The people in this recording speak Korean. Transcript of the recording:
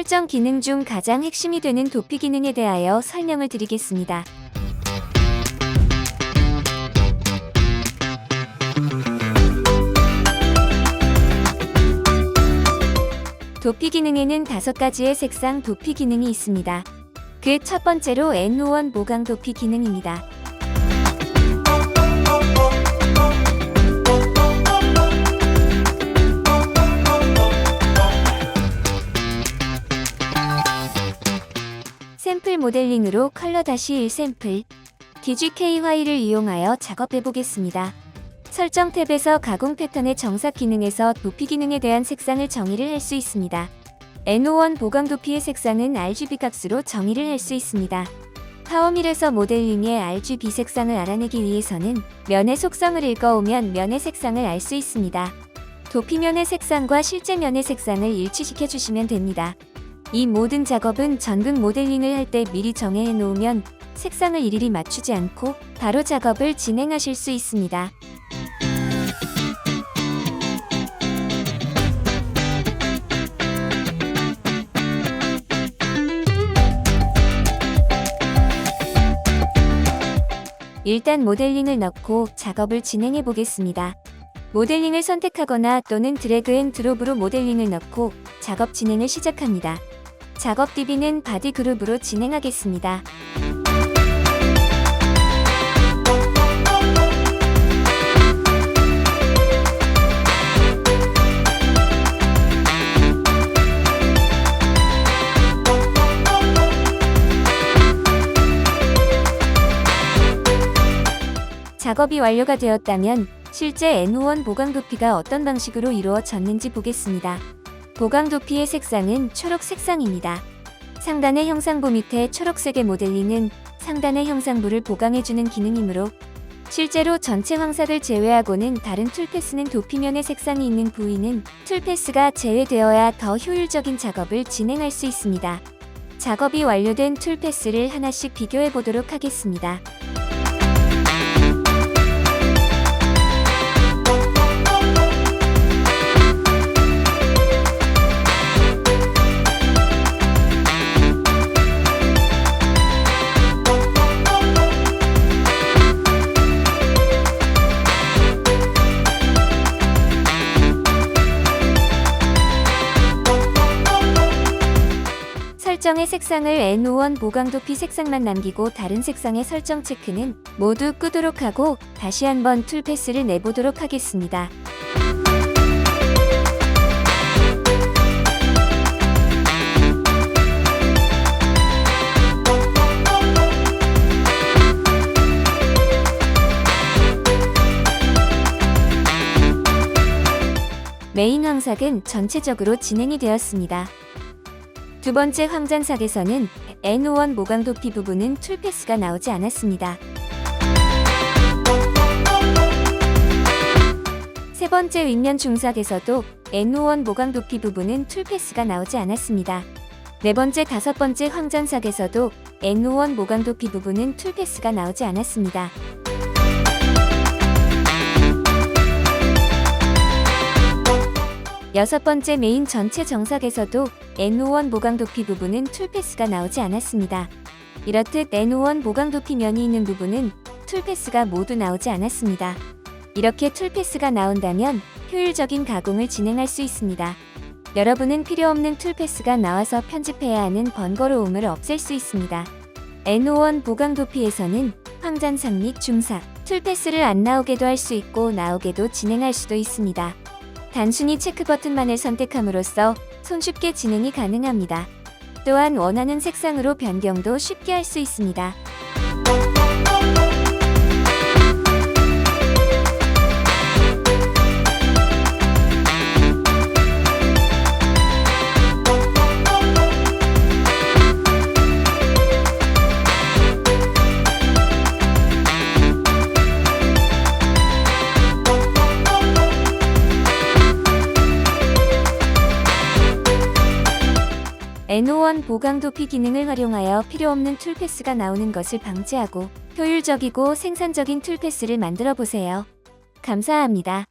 설정 기능 중 가장 핵심이 되는 도피 기능에 대하여 설명을 드리겠습니다. 도피 기능에는 다섯 가지의 색상 도피 기능이 있습니다. 그 첫 번째로 N51 모강 도피 기능입니다. 샘플 모델링으로 컬러 다시 1샘플 DGKY를 이용하여 작업해 보겠습니다. 설정 탭에서 가공 패턴의 정삭 기능에서 도피 기능에 대한 색상을 정의를 할 수 있습니다. N51 보강 도피의 색상은 RGB 값으로 정의를 할 수 있습니다. 파워밀에서 모델링의 RGB 색상을 알아내기 위해서는 면의 속성을 읽어오면 면의 색상을 알 수 있습니다. 도피면의 색상과 실제 면의 색상을 일치시켜 주시면 됩니다. 이 모든 작업은 전극 모델링을 할 때 미리 정해 놓으면 색상을 일일이 맞추지 않고 바로 작업을 진행하실 수 있습니다. 일단 모델링을 넣고 작업을 진행해 보겠습니다. 모델링을 선택하거나 또는 드래그 앤 드롭으로 모델링을 넣고 작업 진행을 시작합니다. 작업 DB는 바디 그룹으로 진행하겠습니다. 작업이 완료가 되었다면 실제 N51 보강 도피가 어떤 방식으로 이루어졌는지 보겠습니다. 보강 도피의 색상은 초록 색상입니다. 상단의 형상부 밑에 초록색의 모델링은 상단의 형상부를 보강해주는 기능이므로 실제로 전체 황삭을 제외하고는 다른 툴패스는 도피면의 색상이 있는 부위는 툴패스가 제외되어야 더 효율적인 작업을 진행할 수 있습니다. 작업이 완료된 툴패스를 하나씩 비교해 보도록 하겠습니다. 설정의 색상을 N51 보강도피 색상만 남기고 다른 색상의 설정 체크는 모두 끄도록 하고 다시 한번 툴패스를 내보도록 하겠습니다. 메인 황삭은 전체적으로 진행이 되었습니다. 두 번째 황잔삭에서는 N51 모강 도피 부분은 툴패스가 나오지 않았습니다. 세 번째 윗면 중삭에서도 N51 모강 도피 부분은 툴패스가 나오지 않았습니다. 네 번째 다섯 번째 황잔삭에서도 N51 모강 도피 부분은 툴패스가 나오지 않았습니다. 여섯 번째 메인 전체 정삭에서도 N51 보강 도피 부분은 툴패스가 나오지 않았습니다. 이렇듯 N51 보강 도피 면이 있는 부분은 툴패스가 모두 나오지 않았습니다. 이렇게 툴패스가 나온다면 효율적인 가공을 진행할 수 있습니다. 여러분은 필요 없는 툴패스가 나와서 편집해야 하는 번거로움을 없앨 수 있습니다. N51 보강 도피에서는 황잔삭 및 중삭, 툴패스를 안 나오게도 할 수 있고 나오게도 진행할 수도 있습니다. 단순히 체크 버튼만을 선택함으로써 손쉽게 진행이 가능합니다. 또한 원하는 색상으로 변경도 쉽게 할 수 있습니다. N51 보강 도피 기능을 활용하여 필요 없는 툴패스가 나오는 것을 방지하고 효율적이고 생산적인 툴패스를 만들어 보세요. 감사합니다.